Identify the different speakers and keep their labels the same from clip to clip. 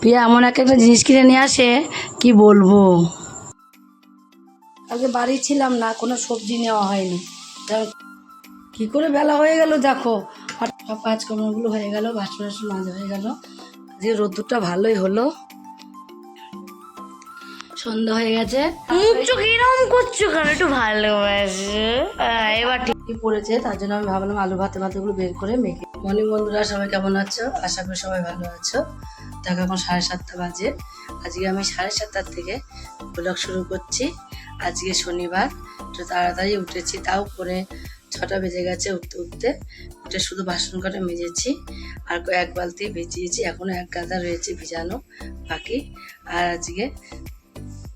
Speaker 1: প্রিয়া এমন এক একটা জিনিস কিনে নিয়ে আসে কি বলব? কালকে বাড়ি ছিলাম না কোনো সবজি নেওয়া হয়নি। কি করে বেলা হয়ে গেল দেখো। সব কাজকর্মগুলো হয়ে গেল বাসন বাসন মাজা হয়ে গেল। যে রোদ্দুরটা ভালোই হলো। সন্ধ্যা হয়ে গেছে।
Speaker 2: মুখছো কিরম করছ কেন? একটু ভালোবাসো। এবার ঠিক।
Speaker 1: কি পড়েছে তার জন্য আমি ভাবলাম আলু ভাতে ভাতেগুলো বের করে মেখে মর্নিং বন্ধুরা সবাই কেমন আছো? আশা করি সবাই ভালো আছো। দেখো এখন সাড়ে সাতটা বাজে। আজকে আমি সাড়ে সাতটার থেকে ব্লগ শুরু করছি। আজকে শনিবার একটু তাড়াতাড়ি উঠেছি। তাও করে ছটা বেজে গেছে উঠতে উঠতে। উঠে শুধু বাসন কটা মেজেছি আর এক বালতি ভিজিয়েছি। এখনও এক গাদা রয়েছে ভিজানো বাকি। আর আজকে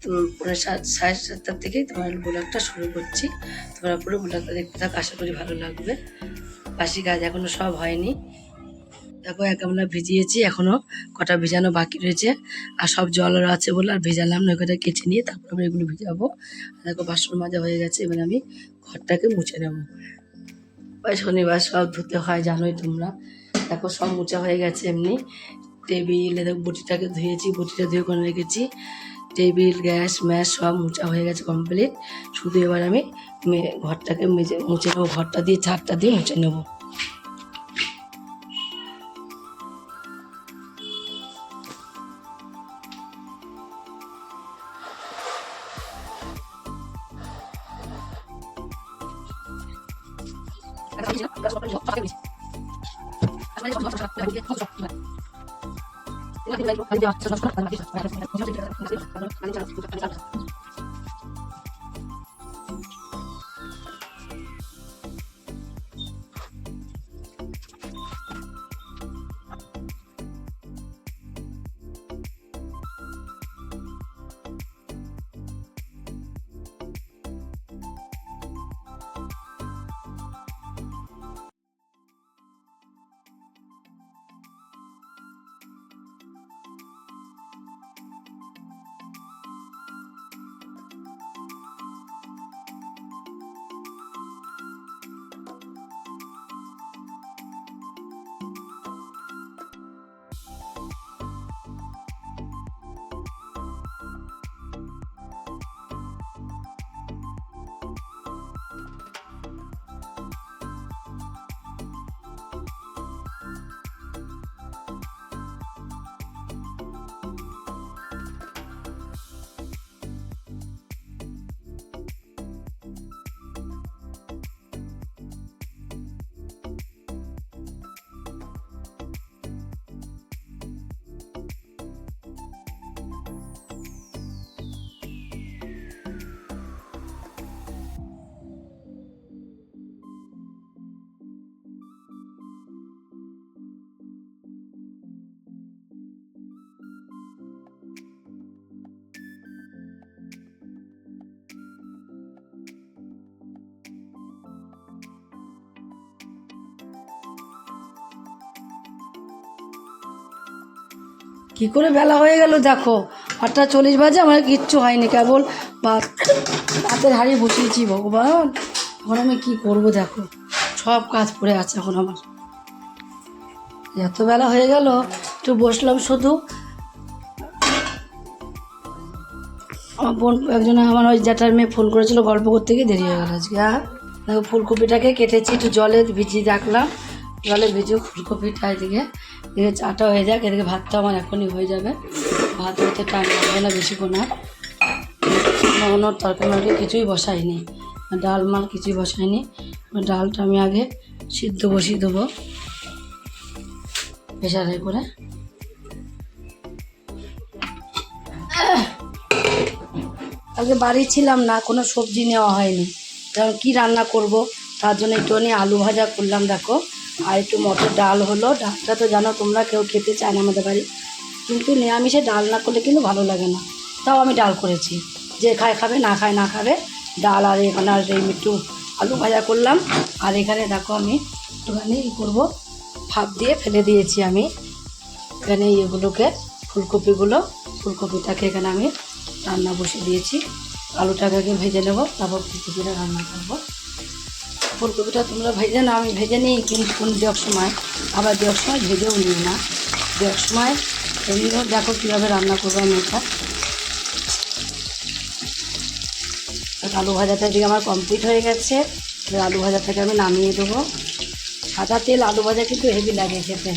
Speaker 1: উম, পৌনে সাত সাড়ে সাতটার থেকে তোমার ব্লগটা শুরু করছি। তোমরা পুরো ব্লগটা দেখতে থাকো আশা করি ভালো লাগবে। বাসি কাজ এখনও সব হয়নি। দেখো, এক গামলা ভিজিয়েছি, এখনও কটা ভিজানো বাকি রয়েছে। আর সব জল আছে বলে আর ভেজালাম না ওখানে কেচে নিয়ে তারপর আমি এগুলো ভিজাবো। দেখো, বাসন মাজা হয়ে গেছে, এবার আমি ঘরটাকে মুছে নেব। শনিবার সব ধুতে হয়, জানোই তোমরা। দেখো, সব মোছা হয়ে গেছে এমনি। টেবিল দেখো, বটিটাকে ধুয়েছি, বটিটা ধুয়ে করে রেখেছি। টেবিল, গ্যাস ম্যাস সব মোছা হয়ে গেছে কমপ্লিট শুধু এবার আমি ঘরটাকে মেজে মুছে নেব, ঘরটা দিয়ে ছাদটা দিয়ে মুছে নেব। Gracias. কি করে বেলা হয়ে গেল দেখো? আটটা চল্লিশ বাজে, আমার কিচ্ছু হয়নি, কেবল ভাত, ভাতের হাড়ি বসিয়েছি ভগবান। এখন আমি কি করব দেখো? সব কাজ পড়ে আছে এখন আমার। এত বেলা হয়ে গেল, একটু বসলাম শুধু। আমার বোন, একজন আমার ওই জ্যাঠার মেয়ে ফোন করেছিল, গল্প করতে গিয়ে দেরি হয়ে গেল আজকে। আর ফুলকপিটাকে কেটেছি, একটু জলে ভিজিয়ে রাখলাম। জলে ভিজিয়ে ফুলকপিটা এদিকে এদিকে চাটা হয়ে যাক, এদিকে ভাতটা আমার এখনই হয়ে যাবে। ভাত হতে টাইম লাগবে না বেশিক্ষণ আর অন্য তরকারি কিছুই বসাইনি। ডাল মাল কিছুই বসাইনি। ডালটা আমি আগে সিদ্ধ বসিয়ে দেবো। প্রেশারে করে। আগে বাড়ি ছিলাম না, কোনো সবজি নেওয়া হয়নি। কারণ কী রান্না করব? তার জন্য একটুখানি আলু ভাজা করলাম, দেখো। আর একটু মটর ডাল হলো। ডালটা তো জানো তোমরা কেউ খেতে চায় না আমাদের বাড়ি। কিন্তু নিরামিষে ডাল না করলে কিন্তু ভালো লাগে না। তাও আমি ডাল করেছি। যে খায় খাবে, না খায় না খাবে। ডাল আর এখানে আর এই একটু আলু ভাজা করলাম। আর এখানে দেখো আমি একটুখানি ই করব। ভাপ দিয়ে ফেলে দিয়েছি আমি। এখানে এগুলোকে ফুলকপিগুলো। ফুলকপিটাকে এখানে আমি রান্না বসে দিয়েছি। আলুটাকে ভেজে নেব, তারপর ফুলকপিটা রান্না করব। ফুলকপিটা তোমরা ভেজে না আমি ভেজে নিই, কিন্তু কোন দেওয়ার সময়, আবার দেওয়ার সময় ভেজেও নিই না। দেওয়ার সময় এমনি দেখো কীভাবে রান্না করব আমি এটা। আলু ভাজাটা এদিকে আমার কমপ্লিট হয়ে গেছে। আলু ভাজা থেকে আমি নামিয়ে দেবো। সাদা তেল, আলু ভাজা কিন্তু হেভি লাগে খেতে।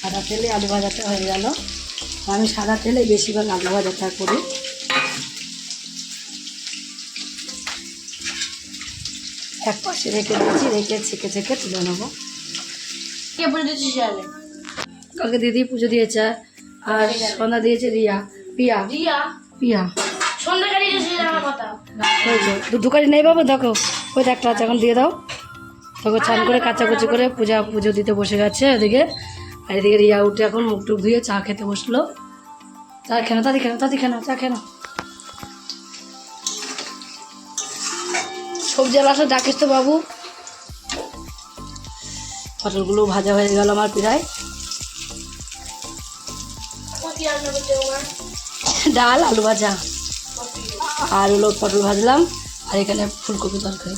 Speaker 1: সাদা তেলে আলু ভাজাটা হয়ে গেল। আমি সাদা তেলে বেশিরভাগ আলু ভাজাটা করি। এক পাশে রেখে দিয়েছি রেখে ছেঁকে ছেঁকে তুলে নেব। কালকে দিদি পুজো দিয়েছে আর সন্ধ্যা দিয়েছে রিয়া পিয়া।
Speaker 2: রিয়া?
Speaker 1: পিয়া।
Speaker 2: সন্ধ্যাকালী এসেছে আমার কথা।
Speaker 1: ওই যে দু দোকানে নেই বাবু দেখো। ওই একটা আছে এখন দিয়ে দাও। তখন চান করে কাচাকুচি করে পূজা পুজো দিতে বসে গেছে এদিকে। আর এদিকে রিয়া উঠে এখন মুখ টুক ধুয়ে চা খেতে বসল। চা খেনো তাদি খেনো তাদি খেনো চা খেনো সবজি আলাসা ডাকিস তো বাবু। পটলগুলো ভাজা হয়ে গেল আমার প্রায়। ডাল আলু ভাজা। আর হলো পটল ভাজলাম আর এখানে ফুলকপি তরকারি।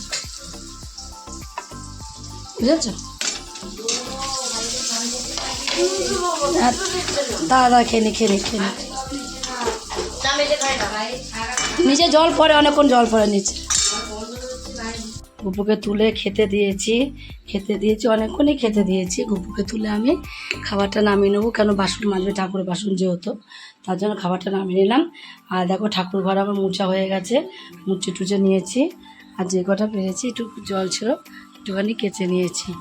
Speaker 1: বুঝেছ? দাদা খেয়ে নি খেয়ে নি খেয়ে না। নিচে জল পড়ে অনেকক্ষণ জল পড়ে নিচে। গুপুকে তুলে খেতে দিয়েছি। খেতে দিয়েছি, অনেকক্ষণই খেতে দিয়েছি। গুপুকে তুলে আমি খাবারটা নামিয়ে নেব। কেন বাসন মাজবে? ঠাকুরের বাসন যেহেতু, তার জন্য খাবারটা নামিয়ে নিলাম। আর দেখো, ঠাকুর ঘর আমার মুছা হয়ে গেছে। মুছে টুচে নিয়েছি। আর যে কটা পেরেছি, একটু জল ছিল, একটুখানি কেচে নিয়েছি।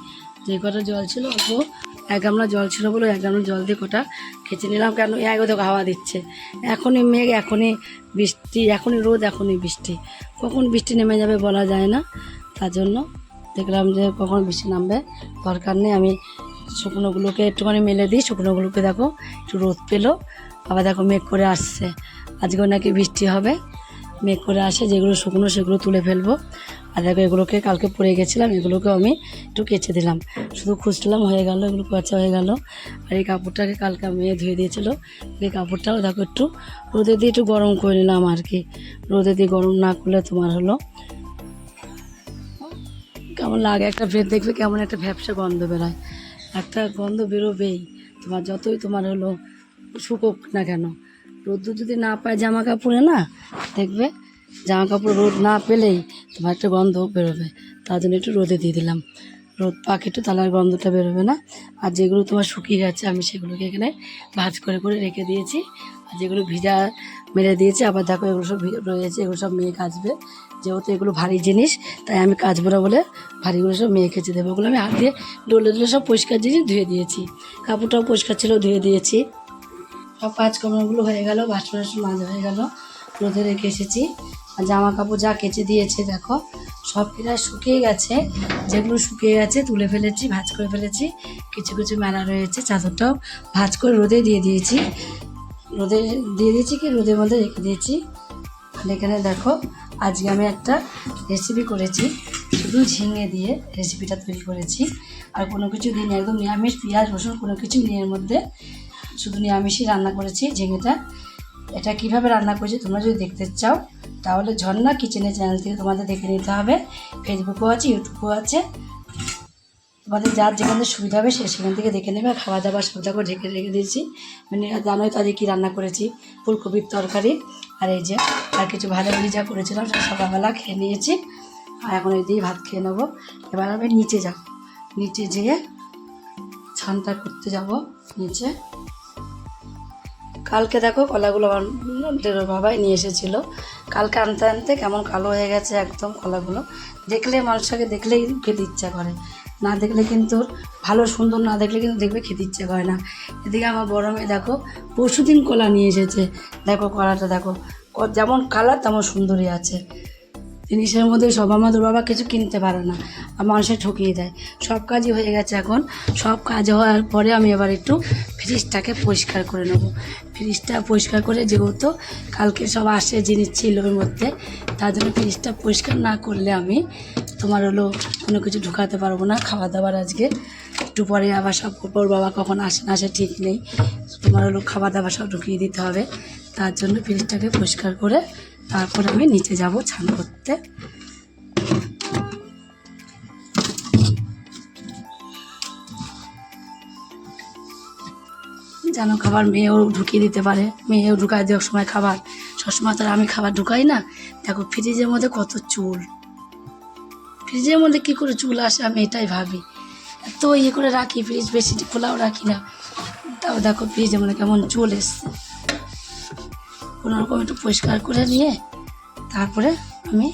Speaker 1: যে কটা জল ছিল, অল্প এক গামলা জল ছিল বলে এক গামলা জল দিয়ে কটা কেচে নিলাম। কেন এক দেখো হাওয়া দিচ্ছে। এখনই মেঘ, এখনই বৃষ্টি, এখনই রোদ, এখনই বৃষ্টি। কখন বৃষ্টি নেমে যাবে বলা যায় না। তার জন্য। দেখলাম যে কখন বৃষ্টি নামবে, দরকার নেই, আমি শুকনোগুলোকে একটুখানি মেলে দিই, শুকনোগুলোকে দেখো, একটু রোদ পেল। আবার দেখো মেঘ করে আসছে। আজকেও নাকি বৃষ্টি হবে। মেঘ করে আসে, যেগুলো শুকনো সেগুলো তুলে ফেলব। আর দেখো, এগুলোকে কালকে পরে গেছিলাম এগুলোকে আমি একটু কেচে দিলাম। শুধু খুঁজলাম হয়ে গেল, এগুলো কাচা হয়ে গেল। আর এই কাপড়টাকে কালকে মেয়ে ধুয়ে দিয়েছিল। এই কাপড়টাও দেখো একটু রোদে দিয়ে একটু গরম করে নিলাম আর কি। রোদে দিয়ে গরম না করলে তোমার হলো কেমন লাগে? একটা ভেদ দেখবে কেমন একটা ভ্যাবসা গন্ধ বেরোয়। একটা গন্ধ বেরোবেই। তোমার যতই তোমার হলো শুকোক না কেন। রোদ্দুর যদি না পায় জামা কাপড়ে না, দেখবে জামা কাপড় রোদ না পেলেই তোমার একটা গন্ধ বেরোবে। তার জন্য একটু রোদে দিয়ে দিলাম। রোদ পাক একটু তাহলে আর গন্ধটা বেরোবে না। আর যেগুলো তোমার শুকিয়ে গেছে, আমি সেগুলোকে এখানে ভাজ করে করে রেখে দিয়েছি। আর যেগুলো ভিজা মেরে দিয়েছি, আবার দেখো এগুলো সব রয়েছে, এগুলো সব মেয়ে কাচবে। যেহেতু এগুলো ভারী জিনিস, তাই আমি কাচবো না বলে ভারীগুলো সব মেয়ে কেচে দেবো। ওগুলো আমি হাত দিয়ে ডলে ডলে সব পরিষ্কার জিনিস ধুয়ে দিয়েছি। কাপড়টাও পরিষ্কার ছিল, ধুয়ে দিয়েছি। সব কাজকর্মগুলো হয়ে গেল বাসন বাসন মাজা হয়ে গেল, রোদে রেখে এসেছি। আর জামা কাপড় যা কেচে দিয়েছে, দেখো, সব প্রায় শুকিয়ে গেছে। যেগুলো শুকিয়ে গেছে তুলে ফেলেছি, ভাজ করে ফেলেছি। কিছু কিছু মেলা রয়েছে, চাদরটাও ভাজ করে রোদে দিয়ে দিয়েছি। রোদে, দিয়ে দিয়েছি কি? রোদের মধ্যে রেখে দিয়েছি। আর এখানে দেখো আজকে আমি একটা রেসিপি করেছি। শুধু ঝিঙে দিয়ে রেসিপিটা তৈরি করেছি। আর কোনো কিছু দিন একদম নিরামিষ পেঁয়াজ, রসুন, কোনো কিছু নিয়ে মধ্যে শুধু নিরামিষই রান্না করেছি ঝিঙেটা। এটা কীভাবে রান্না করেছি তোমরা যদি দেখতে চাও, তাহলে ঝর্ণা কিচেনের চ্যানেল থেকে তোমাদের দেখে নিতে হবে। ফেসবুকও আছে ইউটিউবও আছে। তোমাদের যার যেখানে সুবিধা হবে সে সেখান থেকে দেখে নেবে খাওয়া দাওয়া সব দেখো ঢেকে রেখে দিয়েছি। মানে জানোই তো আজকে কী রান্না করেছি, ফুলকপির তরকারি আর এই যে আর কিছু ভালো যা করেছিলাম সকালবেলা খেয়ে নিয়েছি। আর এখন এই দিয়ে ভাত খেয়ে নেব। এবার আমি নিচে যাব। নিচে যেয়ে ছানটা করতে যাব। নিচে কালকে দেখো কলাগুলো আমার বাবাই নিয়ে এসেছিল। কালকে আনতে আনতে কেমন কালো হয়ে গেছে একদম কলাগুলো। দেখলে মানুষটাকে দেখলেই খেতে ইচ্ছা করে। না দেখলে কিন্তু ভালো, সুন্দর না দেখলে কিন্তু দেখবে খেতে ইচ্ছে করে না। এদিকে আমার বড় মেয়ে দেখো পরশু দিন কলা নিয়ে এসেছে। দেখো কলাটা দেখো যেমন কালার তেমন সুন্দরই আছে। জিনিসের মধ্যে সব আমাদের বাবা কিছু কিনতে পারে না। আর মানুষে ঠকিয়ে দেয়। সব কাজই হয়ে গেছে এখন। সব কাজ হওয়ার পরে আমি এবার একটু ফ্রিজটাকে পরিষ্কার করে নেব। ফ্রিজটা পরিষ্কার করে যেহেতু কালকে সব আসে জিনিস ছিল ওর মধ্যে, তার জন্য ফ্রিজটা পরিষ্কার না করলে আমি তোমার হলো কোনো কিছু ঢুকাতে পারব না। খাওয়া দাওয়ার আজকে একটু পরে আবার সব ওর বাবা কখন আসে না আসে ঠিক নেই। তোমার হলো খাওয়া দাওয়া সব ঢুকিয়ে দিতে হবে। তার জন্য ফ্রিজটাকে পরিষ্কার করে তারপর আমি নিচে যাব স্নান করতে। যেন খাবার মেয়েও ঢুকিয়ে দিতে পারে, মেয়েও ঢুকায় দেওয়ার সময় খাবার। সবসময় তো আমি খাবার ঢুকাই না। দেখো ফ্রিজের মধ্যে কত চুল। ফ্রিজের মধ্যে কী করে চুল আসে আমি এটাই ভাবি। এত ইয়ে করে রাখি ফ্রিজ বেশি খোলাও রাখি না। তাও দেখো ফ্রিজের মধ্যে কেমন চুল এসছে। কোনো রকম একটু পরিষ্কার করে নিয়ে তারপরে আমি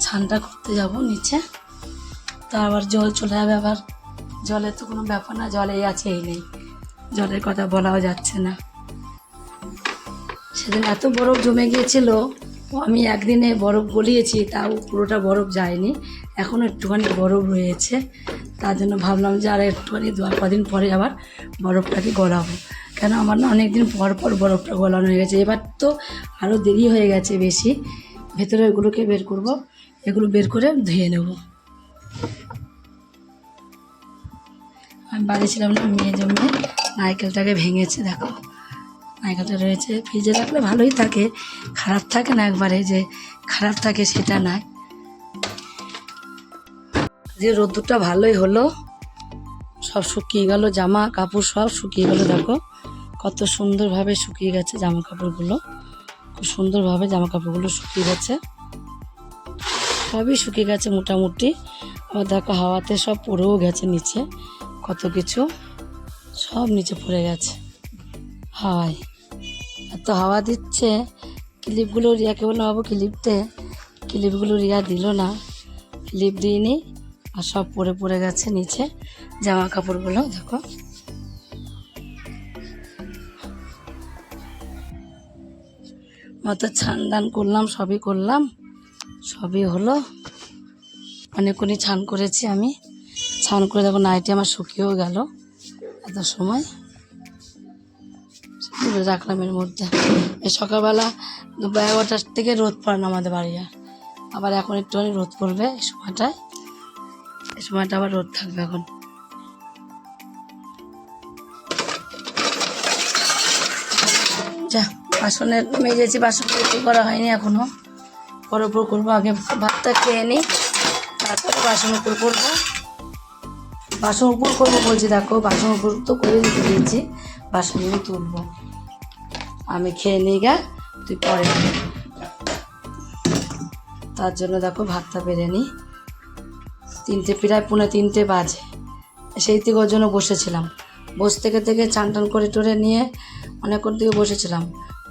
Speaker 1: ছানটা করতে যাব নিচে। তা আবার জল চলে যাবে আবার। জলের তো কোনো ব্যাপার না জলেই আছে, এই নেই। জলের কথা বলাও যাচ্ছে না। সেদিন এত বরফ জমে গিয়েছিল, আমি একদিনে বরফ গলিয়েছি, তাও পুরোটা বরফ যায়নি। এখনও একটুখানি বরফ রয়েছে। তার জন্য ভাবলাম যে আর একটুখানি দু কদিন পরে আবার বরফটাকে গলাবো। কেন আমার না অনেক দিন পর পর বরফটা গলানো হয়ে গেছে। এবার তো আরও দেরি হয়ে গেছে বেশি। ভেতরে এগুলোকে বের করব। এগুলো বের করে ধুয়ে নেব। আমি বাড়ি ছিলাম না মেয়ে জন্যে নারকেলটাকে ভেঙেছে, দেখো। নারকেলটা রয়েছে। ফ্রিজে রাখলে ভালোই থাকে। খারাপ থাকে না একবারে যে খারাপ থাকে সেটা নয় যে রোদ্দুরটা ভালোই হলো, সব শুকিয়ে গেল জামা কাপড় সব শুকিয়ে গেল, দেখো। কত সুন্দরভাবে শুকিয়ে গেছে জামা কাপড়গুলো খুব সুন্দরভাবে জামা কাপড়গুলো শুকিয়ে গেছে। সবই শুকিয়ে গেছে মোটামুটি। আবার দেখো হাওয়াতে সব পড়েও গেছে নিচে। কত কিছু সব নিচে পড়ে গেছে। হাওয়ায়। এত হাওয়া দিচ্ছে। ক্লিপগুলো রিয়াকে বললাম বাবু ক্লিপ দে ক্লিপগুলো রিয়া দিল না। ক্লিপ দিইনি। আর সব পড়ে পড়ে গেছে নিচে। জামা কাপড়গুলো দেখো। মতো ছান দান করলাম, সবই করলাম। সবই হলো। অনেকক্ষণই ছান করেছি আমি। ছান করে দেখো নাইটি আমার শুকিয়েও গেল এত সময়। রাখলাম এর মধ্যে। এই সকালবেলা এগারোটার থেকে রোদ পড়ে না আমাদের বাড়ি আর। আবার এখন একটু একটুখানি রোদ পড়বে এই সময়টায়। এই সময়টা আবার রোদ থাকবে এখন। যা। বাসনের মেজেছি বাসন করা হয়নি এখনও। পরে উপর করব, আগে ভাতটা খেয়ে নিই, তারপরে বাসন উপর করব। বাসন উপর করব বলছি, দেখো, বাসন উপর তো করে দিতে দিয়েছি বাসনগুলো তুলবো। আমি খেয়ে নিই গা, তুই পরে তার জন্য দেখো, ভাতটা বেড়ে নিই। তিনটে, প্রায় পুনে তিনটে বাজে। সেই থেকে ওর জন্য বসেছিলাম। বসে থেকে থেকে চান টান করে টোরে নিয়ে অনেকক্ষণ থেকে বসেছিলাম।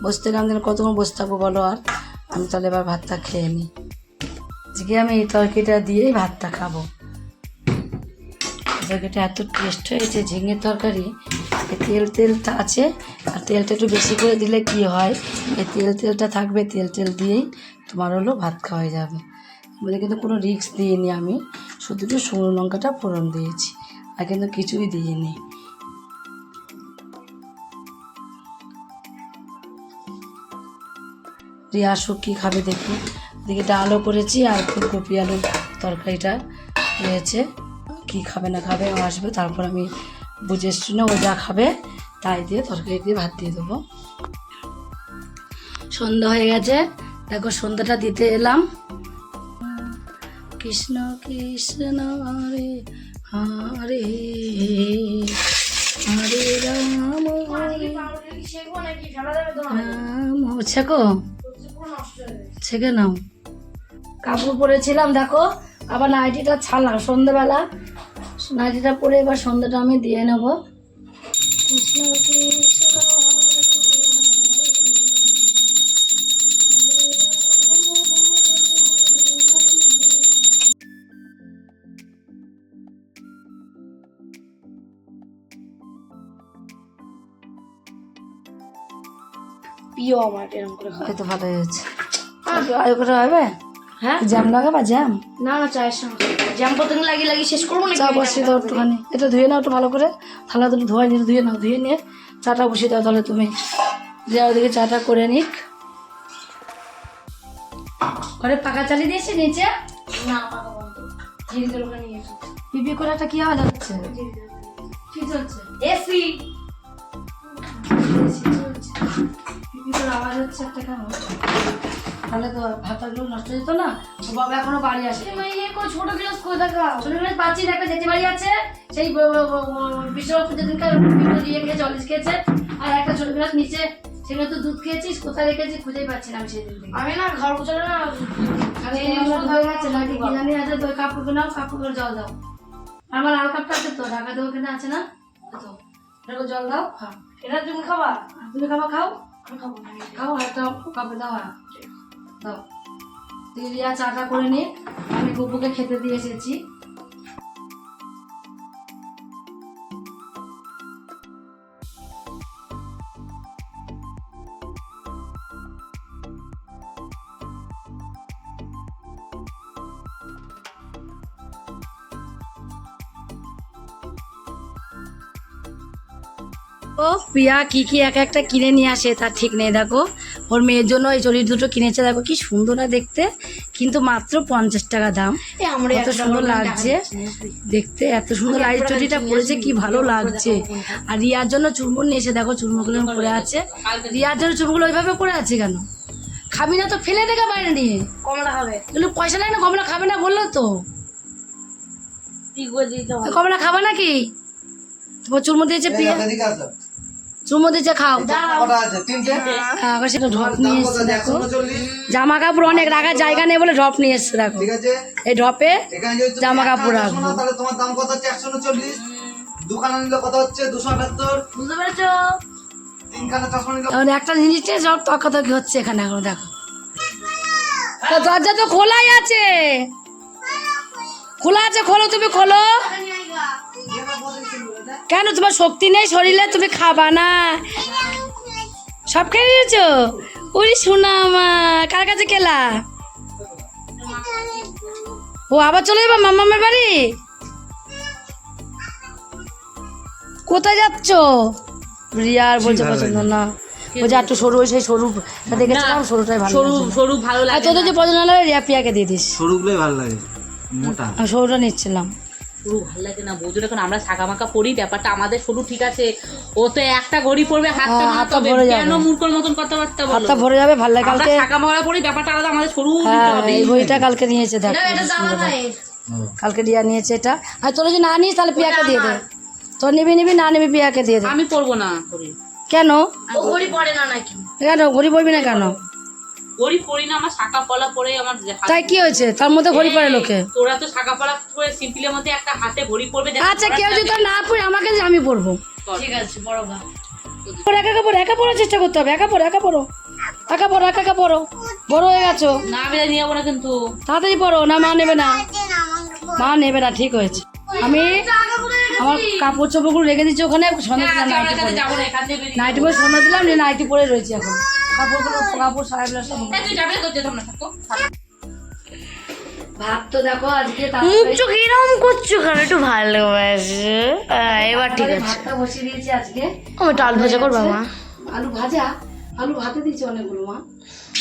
Speaker 1: বসে গেলাম যেন কতক্ষণ বসে থাকব বলো আর? আমি তাহলে এবার ভাতটা খেয়ে নিই আজকে আমি এই তরকারিটা দিয়েই ভাতটা খাব। তরকারিটা এত টেস্ট হয়েছে, ঝিঙের তরকারি। তেল তেলটা আছে, আর তেলটা একটু বেশি করে দিলে কি হয়? এই তেল তেলটা থাকবে, তেল তেল দিয়েই তোমার হলো ভাত খাওয়া যাবে। বলে কিন্তু কোনো রিস্ক দিইনি আমি, শুধু একটু শুকনো লঙ্কাটা ফোড়ন দিয়েছি, আর কিন্তু কিছুই দিইনি। রিয়া শুকি খাবে দেখি দেখি ডালও করেছি আর ফুলকপি আলু তরকারিটা রয়েছে। কি খাবে না খাবে ও আসবে তারপর আমি বুঝে শুনে ও যা খাবে তাই দিয়ে তরকারি দিয়ে ভাত দিয়ে দেবো। সন্ধ্যা হয়ে গেছে দেখো সন্ধ্যাটা দিতে এলাম। কৃষ্ণ কৃষ্ণ হরে হরে হরে রাম হরে রাম ছেকো ছেকে নাও কাপড় পরেছিলাম দেখো। আবার নাইটিটা ছাড়লাম সন্ধ্যেবেলা নাইটিটা পরে এবার সন্ধ্যাটা আমি দিয়ে নেব। কৃষ্ণ কৃষ্ণ
Speaker 2: প্রিয় আমার এরকম করে খাওয়া।
Speaker 1: হয়তো ভালো হয়েছে। আর করে হবে
Speaker 2: হ্যাঁ।
Speaker 1: জ্যাম লাগাবা জ্যাম?
Speaker 2: না না চায়ের সঙ্গে। জ্যাম প্রতিদিন লাগিয়ে লাগিয়ে শেষ করব না
Speaker 1: চা বসিয়ে দাও একটুখানি। এটা ধুয়ে নাও একটু ভালো করে। থালা দুটো ধোয়া নিয়ে ধুয়ে নাও ধুয়ে নিয়ে। চাটা বসিয়ে দাও তাহলে তুমি। যে ওদিকে চাটা করে নিক। ঘরে পাকা চালিয়ে দিয়েছে নিচে?
Speaker 2: না পাকা বন্ধ। জিরিদের ওখানে নিয়ে
Speaker 1: পিপি করে একটা কি আওয়াজ হচ্ছে? কি চলছে?
Speaker 2: এসি
Speaker 1: পিপি করে আওয়াজ হচ্ছে একটা কেন তাহলে তো ভাতগুলো নষ্ট হয়ে যেত না। ও বাবা এখনও বাড়ি আসে।
Speaker 2: ইয়ে করে ছোট গ্লাস করে দেখা?
Speaker 1: ছোট করে পাচ্ছি না, একটা জেঠি বাড়ি আছে। সেই বিশ্বনাথ যেদিনকার পিঠে দিয়ে খেয়েছে অলিশ খেয়েছে। আর একটা ছোট গ্লাস নিচে। সেগুলো তো দুধ খেয়েছিস কোথায় রেখেছিস খুঁজেই পাচ্ছি না আমি সেদিন
Speaker 2: আমি না ঘর গোছালে না
Speaker 1: আরে জানি আছে তো ওই কাপড় নাও কাপড় করে জল দাও। আমার লাল কাপটা আছে তো ঢাকা দেবো কিনা আছে না? তো এটাকে জল দাও খাও
Speaker 2: এটা তুমি খাবা?
Speaker 1: আর তুমি খাবা খাও।
Speaker 2: আমি খাব
Speaker 1: খাও আর একটা কাপড় দাও হ্যাঁ। তুই রিয়া চাটা করে নে, আমি গুপুকে খেতে দিয়ে এসেছি। ও, প্রিয়া, কি কি এক একটা কিনে নিয়ে আসে, তার ঠিক নেই, দেখো। ওর মেয়ের জন্য এই চড়ি দুটো কিনেছে দেখো কি সুন্দর না দেখতে কিন্তু মাত্র পঞ্চাশ টাকা দাম। এত সুন্দর লাগছে দেখতে এত সুন্দর লাইট চটিটা পরেছে কি ভালো লাগছে। আর রিয়ার জন্য চুরমুর নিয়ে এসে দেখো চুরমুগুলো পরে আছে। রিয়ার জন্য চুরমুগুলো ওইভাবে পরে আছে কেন? খাবি না তো ফেলে দেখা বাইরে নিয়ে।
Speaker 2: কমলা খাবে।
Speaker 1: এগুলো পয়সা নেয় না কমলা খাবে না বলল তো।
Speaker 2: হবে।
Speaker 1: কমলা খাবে নাকি? তোমার চুরমো দিয়েছে প্রিয়া খাও। হ্যাঁ, আবার সেটা ড্রপ নিয়ে এসছে দেখো। জামা কাপড় অনেক রাখার জায়গা নেই বলে ড্রপ নিয়ে এসছে দেখো। এই
Speaker 3: তুমি
Speaker 1: জামা কাপড় রাখব।
Speaker 3: তাহলে তোমার দাম কত হচ্ছে? একশো উনচল্লিশ দুখানা নিলে কত হচ্ছে? দুশো আটাত্তর।
Speaker 2: বুঝতে পেরেছ?
Speaker 3: তিনখানা চশমা নিলে
Speaker 1: এখন একটা জিনিসে সব হচ্ছে এখানে এখন দেখো। দরজা তো খোলাই আছে। খোলা আছে খোলো তুমি খোলো। কেন তোমার শক্তি নেই শরীরে? তুমি খাবা না। সব খেয়ে নিয়েছো? উরি শোনা আমার। কার কাছে খেলা? ও আবার চলে যাব মামামের বাড়ি? কোথায় যাচ্ছ? রিয়ার বলছে পছন্দ না। বলছে একটু সরু সেই সরু দেখেছিলাম সরুটাই ভালো
Speaker 2: সরু সরু ভালো লাগে
Speaker 1: তোদের যে পছন্দ না লাগে রিয়া পিয়াকে দিয়ে দিস।
Speaker 3: সরুগুলোই ভালো লাগে মোটা।
Speaker 1: সরুটা নিচ্ছিলাম।
Speaker 2: পুরো ভালো লাগে না বোঝো এখন আমরা শাখা মাখা পড়ি ব্যাপারটা আমাদের সরু ঠিক আছে। ও তো একটা ঘড়ি পড়বে হাতটা
Speaker 1: হাতটা ভরে যাবে।
Speaker 2: কেন মূর্খর মতন কথাবার্তা বলো?
Speaker 1: হাতটা ভরে যাবে ভালো লাগে কালকে।
Speaker 2: মাখা পরি ব্যাপারটা আলাদা আমাদের দিতে
Speaker 1: হ্যাঁ
Speaker 2: হবে।
Speaker 1: এই বইটা কালকে নিয়েছে দেখ। কালকে রিয়া নিয়েছে এটা। আর তোর যদি না নিস তাহলে পিয়াকে দিয়ে দে। তোর নিবি নিবি না নিবি পিয়াকে দিয়ে দে।
Speaker 2: আমি পরবো না।
Speaker 1: কেন?
Speaker 2: ঘড়ি পরে না নাকি?
Speaker 1: কেন? ঘড়ি পড়বি না কেন?
Speaker 2: ঘড়ি পরি না আমার শাখা পলা পরে আমার
Speaker 1: তাই কি হয়েছে? তার মধ্যে ঘড়ি পড়ে লোকে?
Speaker 2: তোরা তো শাখা পলা পরে সিম্পলের মধ্যে একটা হাতে ঘড়ি পরবে
Speaker 1: আচ্ছা কেউ যদি তোর না পড়ে আমাকে যে আমি পড়ব।
Speaker 2: ঠিক আছে বড় ভা
Speaker 1: পড়ো, একা একা পড়ো একা পড়ার চেষ্টা করতে হবে একা পড়ো একা পড়ো। একা পড়ো একা একা পড়ো। বড় হয়ে গেছো।
Speaker 2: না বেলা নিয়ে যাব না কিন্তু।
Speaker 1: তাড়াতাড়ি পড়ো না মা নেবে না। মা নেবে না ঠিক হয়েছে। আমি আমার কাপড় চোপড়গুলো রেখে দিচ্ছি ওখানে সন্ধ্যা দিলাম পরে। নাইটি পরে সন্ধ্যা দিলাম নিয়ে নাইটি পরে রয়েছে এখন। কাপড়গুলো কাপড় সারাগুলো সব
Speaker 2: থাকো
Speaker 1: ভাত তো দেখো আজকে
Speaker 2: মুখ চোখ এরকম করছ কেন? একটু ভালোবাসে। এবার ঠিক আছে।
Speaker 1: ভাতটা বসিয়ে দিয়েছি আজকে।
Speaker 2: আমি ডাল ভাজা করব মা?
Speaker 1: আলু ভাজা? আলু ভাতে দিয়েছি অনেকগুলো মা।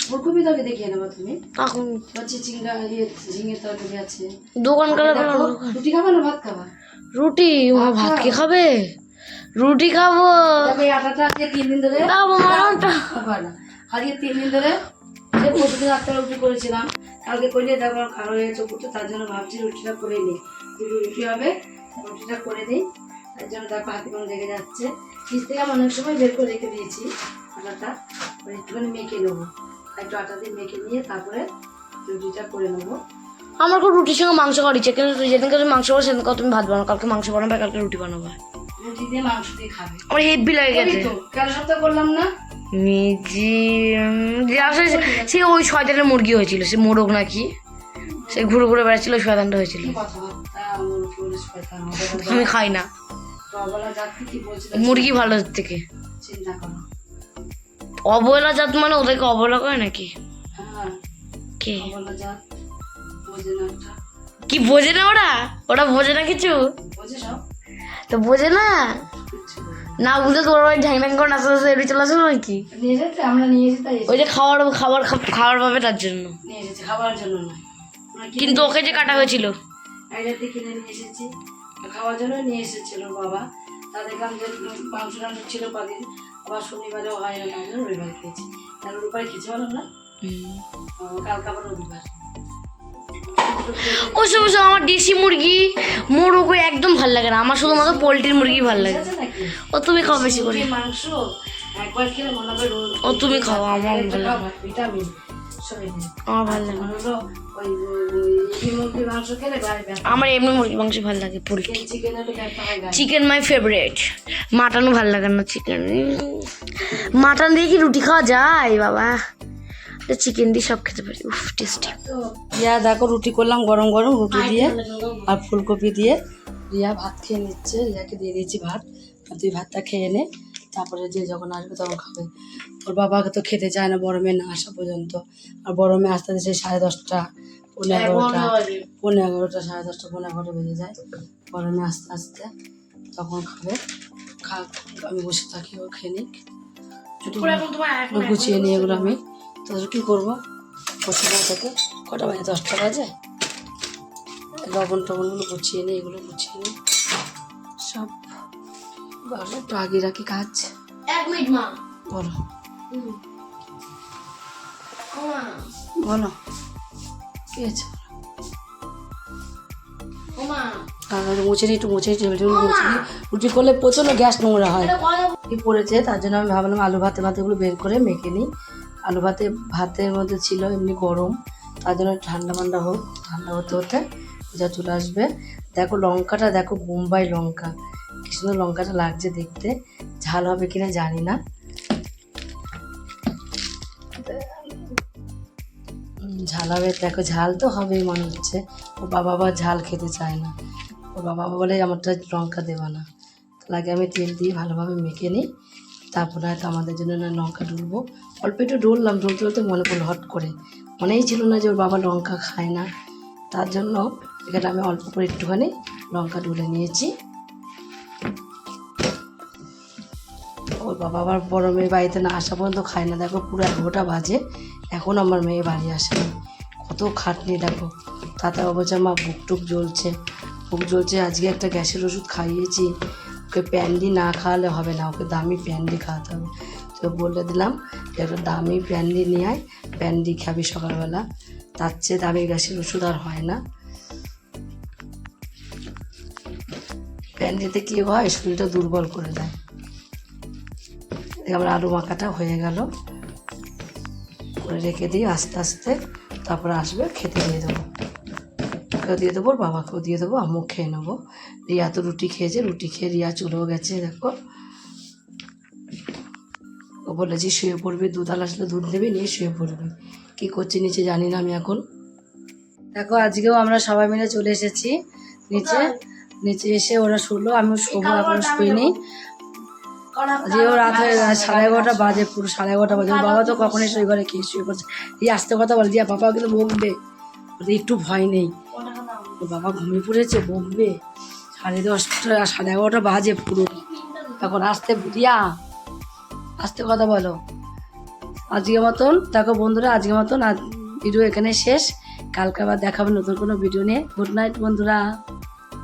Speaker 1: ফুলকপি তরকারি দেখিয়ে নেবা তুমি।
Speaker 2: এখন
Speaker 1: হচ্ছে চিংড়া ইয়ে তরকারি আছে।
Speaker 2: দোকান
Speaker 1: রুটি খাবা না ভাত খাবা?
Speaker 2: রুটি? মা ভাত কে খাবে? রুটি খাব।
Speaker 1: আটাটা আজকে তিন দিন ধরে
Speaker 2: মা।
Speaker 1: হয় না। আজকে তিন দিন ধরে সে প্রতিদিন একটা রুটি করেছিলাম কালকে করলে তারপর হয়ে হয়েছে পুটো তার জন্য ভাবছি রুটিটা করে নিই। রুটি হবে, রুটিটা করে দিই তার জন্য দেখো হাতে কোনো লেগে যাচ্ছে। ফ্রিজ থেকে আমি অনেক সময় বের করে রেখে দিয়েছি আটাটা। একটুখানি মেখে নেব। একটু আটা দিয়ে মেখে নিয়ে তারপরে রুটিটা করে নেব।
Speaker 2: আমার রুটির সঙ্গে মাংস করি চিকেন যেদিনকে তুমি মাংস করো সেদিনকে তুমি ভাত বানাও, কালকে মাংস বানাবে, কালকে রুটি বানাবে।
Speaker 1: রুটি দিয়ে মাংস দিয়ে খাবে।
Speaker 2: আমার হেভি লাগে গেছে
Speaker 1: তো কেন সপ্তাহ করলাম না?
Speaker 2: মিজি আসলে সে- ওই শয়তানের মুরগি হয়েছিল সে মোরগ নাকি? সে ঘুরে ঘুরে বেড়াচ্ছিল শয়তানটা হয়েছিল। আমি খাই না। মুরগি ভালো থেকে। অবহেলা জাত মানে ওদেরকে অবহেলা করে নাকি?
Speaker 1: হ্যাঁ
Speaker 2: কে? কি বোঝে না ওরা? ওরা বোঝে না কিছু?
Speaker 1: বোঝে সব।
Speaker 2: তো বোঝে না?
Speaker 1: না।
Speaker 2: না বুঝলে তোর ওই ঢ্যাং ঝ্যাং করে নাচতে নাচতে এড়িয়ে চলে আসবে নাকি?
Speaker 1: নিয়ে এসেছে আমরা নিয়ে তাই
Speaker 2: ওই যে খাবার খাবার খাব- খাবার পাবে তার জন্য।
Speaker 1: নিয়ে এসেছি খাবার জন্য কিনে
Speaker 2: কিন্তু ওকে যে কাটা হয়েছিল।
Speaker 1: কিনে নিয়ে এসেছি। খাওয়ার জন্য নিয়ে এসেছিল বাবা। তা দেখলাম যে মাংস টাংস ছিল কদিন আবার শনিবারেও হয় না রবিবার খেয়েছি। তার রবিবার খেয়েছি বললাম না? কালকে আবার রবিবার।
Speaker 2: ওসব ওসব আমার দেশি মুরগি মোরগ একদম ভালো লাগে না। আমার শুধুমাত্র পোলট্রির মুরগি ভালো লাগে। ও তুমি খাও বেশি করে।
Speaker 1: মাংস একবার খেলে মনে হবে
Speaker 2: ও তুমি খাও আমার
Speaker 1: ভিটামিন
Speaker 2: আমার ভালো লাগে। আমার এমনি মুরগির মাংস ভালো লাগে পোলট্রি।
Speaker 1: চিকেন
Speaker 2: মাই ফেভারিট মাটনও ভালো লাগে না চিকেন মাটন দিয়ে কি রুটি খাওয়া যায় বাবা? চিকেন দিয়ে সব খেতে পারি। উফ টেস্টি
Speaker 1: রিয়া দেখো রুটি করলাম গরম গরম রুটি দিয়ে আর ফুলকপি দিয়ে রিয়া ভাত খেয়ে নিচ্ছে। রিয়াকে দিয়ে দিয়েছি ভাত। আর তুই ভাতটা খেয়ে নে। তারপরে যে যখন আসবে তখন খাবে। ওর বাবাকে তো খেতে চায় না বড় মেয়ে না আসা পর্যন্ত। আর বড় মেয়ে আসতে আসতে সেই সাড়ে দশটা পনেরো এগারোটা পনেরো এগারোটা সাড়ে দশটা পনেরো এগারোটা বেজে যায়। বড় মেয়ে আস্তে আস্তে তখন খাবে। খা আমি বসে থাকি ও খেয়ে নিক। এগুলো গুছিয়ে নিই এগুলো আমি তাদের কী করব? না থেকে কটা বাজে? দশটা বাজে? লবণ টবণগুলো গুছিয়ে নিই এগুলো গুছিয়ে নিই। সব বলো একটু আগে রাখি কাজ।
Speaker 2: এক মিনিট মা।
Speaker 1: বলো। বলো। কি আছে তারপরে একটু মুছে নিই টেবিলগুলো মুছে নিই। রুটি করলে প্রচণ্ড গ্যাস নোংরা হয়। কি পড়েছে? তার জন্য আমি ভাবলাম আলু ভাতে ভাতেগুলো বের করে মেখে নিই। আলু ভাতে, ভাতের মধ্যে ছিল এমনি গরম। তার জন্য ঠান্ডা মান্ডা হোক, ঠান্ডা হতে হতে যা চলে আসবে। দেখো লঙ্কাটা, দেখো বোম্বাই লঙ্কা। কি সুন্দর লঙ্কাটা লাগছে দেখতে। ঝাল হবে কিনা জানি না। ঝাল হবে, দেখো ঝাল তো হবেই মনে হচ্ছে। ও বাবা আবার ঝাল খেতে চায় না। ও বাবা বলে, আমারটা লঙ্কা দেবা না। তাহলে আগে আমি তেল দিয়ে ভালোভাবে মেখে নিই। তারপরে হয়তো আমাদের জন্য না লঙ্কা ডুলবো অল্প একটু ডললাম ডলতে ডলতে মনে পড়ল হট করে। মনেই ছিল না যে ওর বাবা লঙ্কা খায় না। তার জন্য এখানে আমি অল্প করে একটুখানি লঙ্কা ডুলে নিয়েছি। ওর বাবা আবার বড় মেয়ে বাড়িতে না আসা পর্যন্ত খায় না। দেখো পুরো এগারোটা বাজে। এখন আমার মেয়ে বাড়ি আসেনি। কত খাটনি, দেখো। তাতে বলছে মা বুক টুক জ্বলছে। বুক জ্বলছে, আজকে একটা গ্যাসের ওষুধ খাইয়েছি। ওকে প্যান্ডি না খাওয়ালে হবে না, ওকে দামি প্যান্ডি খাওয়াতে হবে। তো বলে দিলাম একটা দামি প্যান্ডি নিয়ে আয় প্যান্ডি খাবি সকালবেলা। তার চেয়ে দামি গ্যাসের ওষুধ আর হয় না। প্যান্ডিতে কী হয়? শরীরটা দুর্বল করে দেয়। আমার আলু মাখাটা হয়ে গেল। করে রেখে দিই আস্তে আস্তে। তারপরে আসবে খেতে দিয়ে দেবো। ওকেও দিয়ে দেবো, বাবাকেও দিয়ে দেবো আমিও খেয়ে নেব। রিয়া তো রুটি খেয়েছে, রুটি খেয়ে রিয়া চলেও গেছে, দেখো। ও বলেছি শুয়ে পড়বে, দুধ আল আসলে দুধ দেবে নিয়ে শুয়ে পড়বে। কী করছে নিচে জানি না আমি এখন। দেখো, আজকেও আমরা সবাই মিলে চলে এসেছি। নিচে নিচে এসে ওরা শুলো আমি শোবো, এখন শুইনি আজকেও রাত হয়ে সাড়ে এগারোটা বাজে, পুরো সাড়ে এগারোটা বাজে। বাবা তো কখনই সেই ঘরে খেয়ে শুয়ে পড়ছে। এই আসতে কথা বলে, দিয়া বাবা কিন্তু বকবে। একটু ভয় নেই। বাবা ঘুমিয়ে পড়েছে, বকবে। সাড়ে দশটা, সাড়ে এগারোটা বাজে পুরো। এখন আসতে রিয়া আসতে কথা বলো। আজকে মতন, দেখো বন্ধুরা আজকে মতন ভিডিও এখানে শেষ। কালকে আবার দেখাবো নতুন কোনো ভিডিও নিয়ে। গুড নাইট বন্ধুরা।